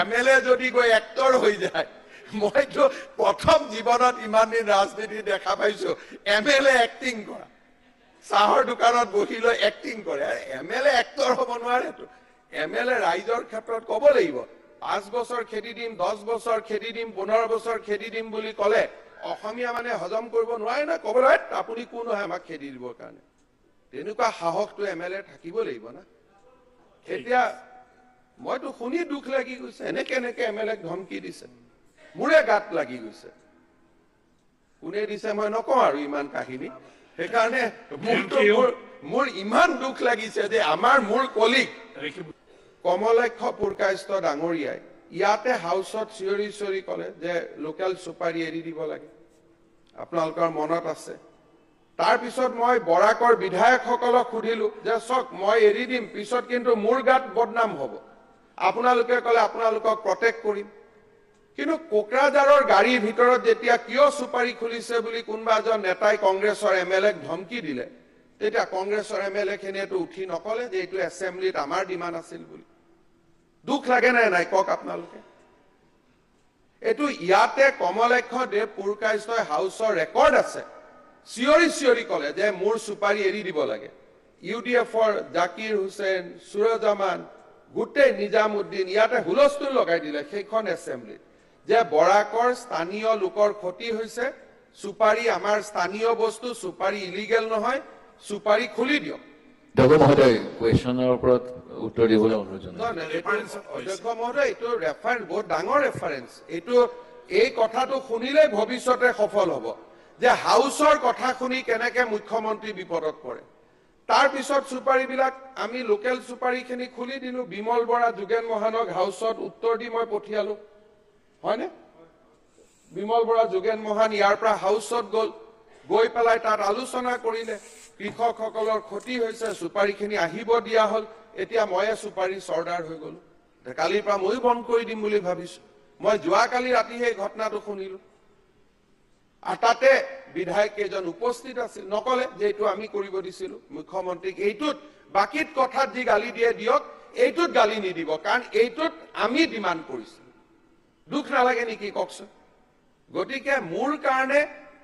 M L এ যদি গৈ actor হৈ যায় মইতো প্ৰথম জীৱনত ইমান দিন ৰাজনীতি দেখা পাইছো। এম এল এ এক্টিং কৰা। চাহৰ দোকানত বহি লৈ এক্টিং কৰে। এম এল এ এক্টৰ হ'ব নোৱাৰেতো। এম এল এ ৰাইজৰ ক্ষেত্ৰত ক'ব লাগিব পাঁচ বছৰ খেদি দিম দহ বছৰ খেদি দিম পোন্ধৰ বছৰ খেদি দিম বুলি ক'লে অসমীয়া মানে হজম কৰিব নোৱাৰে না ক'ব লাগে আপুনি কোন হয় আমাক খেদি দিবৰ কাৰণে? তেনেকুৱা সাহসটো এম এল এ থাকিব লাগিব না। এতিয়া মইতো শুনি দুখ লাগি গৈছে এনেকে এনেকে এম এল এক ধমকি দিছে। মোৰে গাত লাগি গৈছে। কোনে দিছে মই নকওঁ আৰু ইমান কাহিনী। সেইকাৰণে. মোৰ ইমান দুখ লাগিছে যে আমাৰ মোৰ কলিগ. কমলক্ষ পুৰকাষ্ট ডাঙৰীয়াই ইয়াতে হাউচত চিঞৰি চিঞৰি ক'লে যে লোকেল চুপাৰী এৰি দিব লাগে। আপোনালোকৰ মনত আছে। তাৰপিছত মই বৰাকৰ বিধায়কসকলক সুধিলো যে চক মই এৰি দিম পিছত কিন্তু মোৰ গাত বদনাম হ'ব। আপোনালোকে ক'লে আপোনালোকক প্ৰটেক্ট কৰিম। কিন্তু কোকৰাঝাৰৰ গাড়ীৰ ভিতৰত যেতিয়া কিয় চুপাৰী খুলিছে বুলি কোনোবা এজন নেতাই কংগ্ৰেছৰ এম এল এক ধমকি দিলে তেতিয়া কংগ্ৰেছৰ এম এল এ খিনিয়েতো উঠি নকলে যে এইটো এছেম্বলিত আমাৰ ডিমাণ্ড আছিল বুলি। দুখ লাগে নে নাই কওক আপোনালোকে? এইটো ইয়াতে কমলক্ষ দেৱ পুৰকাষ্টই হাউচৰ ৰেকৰ্ড আছে। চিঞৰি চিঞৰি কলে যে মোৰ চুপাৰী এৰি দিব লাগে। ইউ ডি এফৰ জাকিৰ হুছেইন সুৰজামান গোটেই নিজামুদ্দিন ইয়াতে হুলস্থুল লগাই দিলে সেইখন এছেম্বলিত যে বৰাকৰ স্থানীয় লোকৰ ক্ষতি হৈছে চুপাৰী আমাৰ স্থানীয় বস্তু চুপাৰী ইলিগেল নহয় চুপাৰী খুলি দিয়ক। ডক্টৰ মহোদয় কুৱেশ্যনৰ ওপৰত উত্তৰ দিবলৈ অনুৰোধ জনাইছোঁ। নহয়, নহয়, এইটো অধ্যক্ষ মহোদয় এইটো ৰেফাৰেঞ্চ বহুত ডাঙৰ ৰেফাৰেঞ্চ এইটো এই কথাটো শুনিলেই ভৱিষ্যতে সফল হ'ব। যে হাউচৰ কথা শুনি কেনেকে মুখ্যমন্ত্ৰী বিপদত পৰে। তাৰ পিছত চুপাৰীবিলাক আমি লোকেল চুপাৰীখিনি খুলি দিলো বিমল বৰা যোগেন মহানক হাউচত উত্তৰ দি মই পঠিয়ালো। হয়নে? বিমল বৰা যোগেন মহান ইয়াৰ পৰা হাউচত গ'ল গৈ পেলাই তাত আলোচনা কৰিলে। কৃষকসকলৰ ক্ষতি হৈছে চুপাৰীখিনি আহিব দিয়া হ'ল। এতিয়া ময়ে চুপাৰী চৰ্দাৰ হৈ গলো। কালিৰ পৰা ময়ো বন্ধ কৰি দিম বুলি ভাবিছো। মই যোৱাকালি ৰাতি সেই ঘটনাটো শুনিলো। আৰু তাতে বিধায়ক কেইজন উপস্থিত আছিল নকলে যে এইটো আমি কৰিব দিছিলো মুখ্যমন্ত্ৰীক এইটোত বাকীত কথাত যি গালি দিয়ে দিয়ক এইটোত গালি নিদিব কাৰণ এইটোত আমি ডিমাণ্ড কৰিছিলো দুখ নালাগে নেকি কওকচোন? গতিকে মোৰ কাৰণে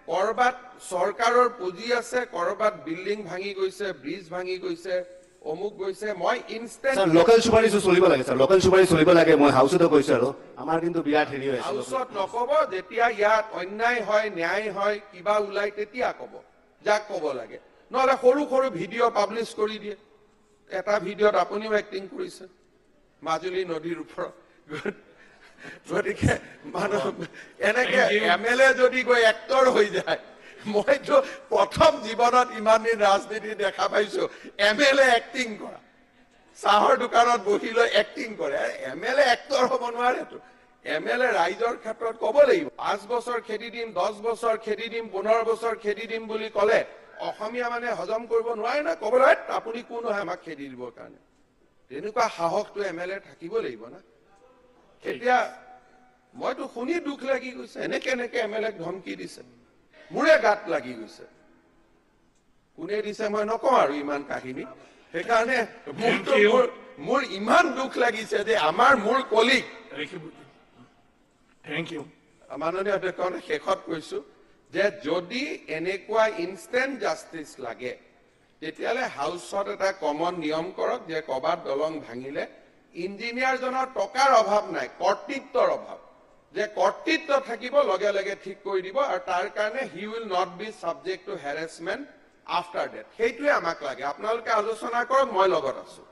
কৰবাত চৰকাৰৰ পুঁজি আছে কৰবাত বিল্ডিং ভাঙি গৈছে ব্ৰিজ ভাঙি গৈছে অমুক গৈছে মই ইনষ্টেণ্ট লোকাল সুপাৰিশও চলিব লাগে স্যাৰ লোকাল সুপাৰিশ চলিব লাগে মই হাউচতো কৈছো আৰু। আমাৰ কিন্তু বিৰাট হেৰি হৈ আছে হাউচত নকব যেতিয়া ইয়াত অন্যায় হয় ন্যায় হয় কিবা ওলাই তেতিয়া কব। যাক কব লাগে। নহলে সৰু সৰু ভিডিঅ' পাব্লিছ কৰি দিয়ে। এটা ভিডিঅ'ত আপুনিও এক্টিং কৰিছে। মাজুলী নদীৰ ওপৰত। গতিকে মানুহ এনেকে. এম এল এ যদি গৈ এক্টৰ হৈ যায় মইতো প্ৰথম জীৱনত ইমান দিন ৰাজনীতি দেখা পাইছো। এম এল এ এক্টিং কৰা। চাহৰ দোকানত বহি লৈ এক্টিং কৰে। এম এল এ এক্টৰ হ'ব নোৱাৰেতো। এম এল এ ৰাইজৰ ক্ষেত্ৰত ক'ব লাগিব পাঁচ বছৰ খেদি দিম দহ বছৰ খেদি দিম পোন্ধৰ বছৰ খেদি দিম বুলি ক'লে অসমীয়া মানে হজম কৰিব নোৱাৰে না ক'ব লাগে আপুনি কোন হয় আমাক খেদি দিবৰ কাৰণে? তেনেকুৱা সাহসটো এম এল এ থাকিব লাগিব না। এতিয়া মইতো শুনি দুখ লাগি গৈছে। এনেকে এনেকে এম এল এক ধমকি দিছে? মোৰে গাত লাগি গৈছে কোনে দিছে মই নকওঁ আৰু ইমান কাহিনী সেইকাৰণে. মোৰ ইমান দুখ লাগিছে যে আমাৰ মোৰ কলিগ. মাননীয় অধ্যক্ষ শেষত কৈছো যে যদি এনেকুৱা ইনষ্টেণ্ট জাষ্টিচ লাগে তেতিয়াহ'লে হাউচত এটা কমন নিয়ম কৰক যে ক'ৰবাত দলং ভাঙিলে ইঞ্জিনিয়াৰজনৰ টকাৰ অভাৱ নাই কৰ্তৃত্বৰ অভাৱ যে কৰ্তৃত্ব থাকিব লগে লগে ঠিক কৰি দিব আৰু তাৰ কাৰণে he will not be subject to harassment after date সেইটোৱে আমাক লাগে। আপোনালোকে আলোচনা কৰক মই লগত আছো।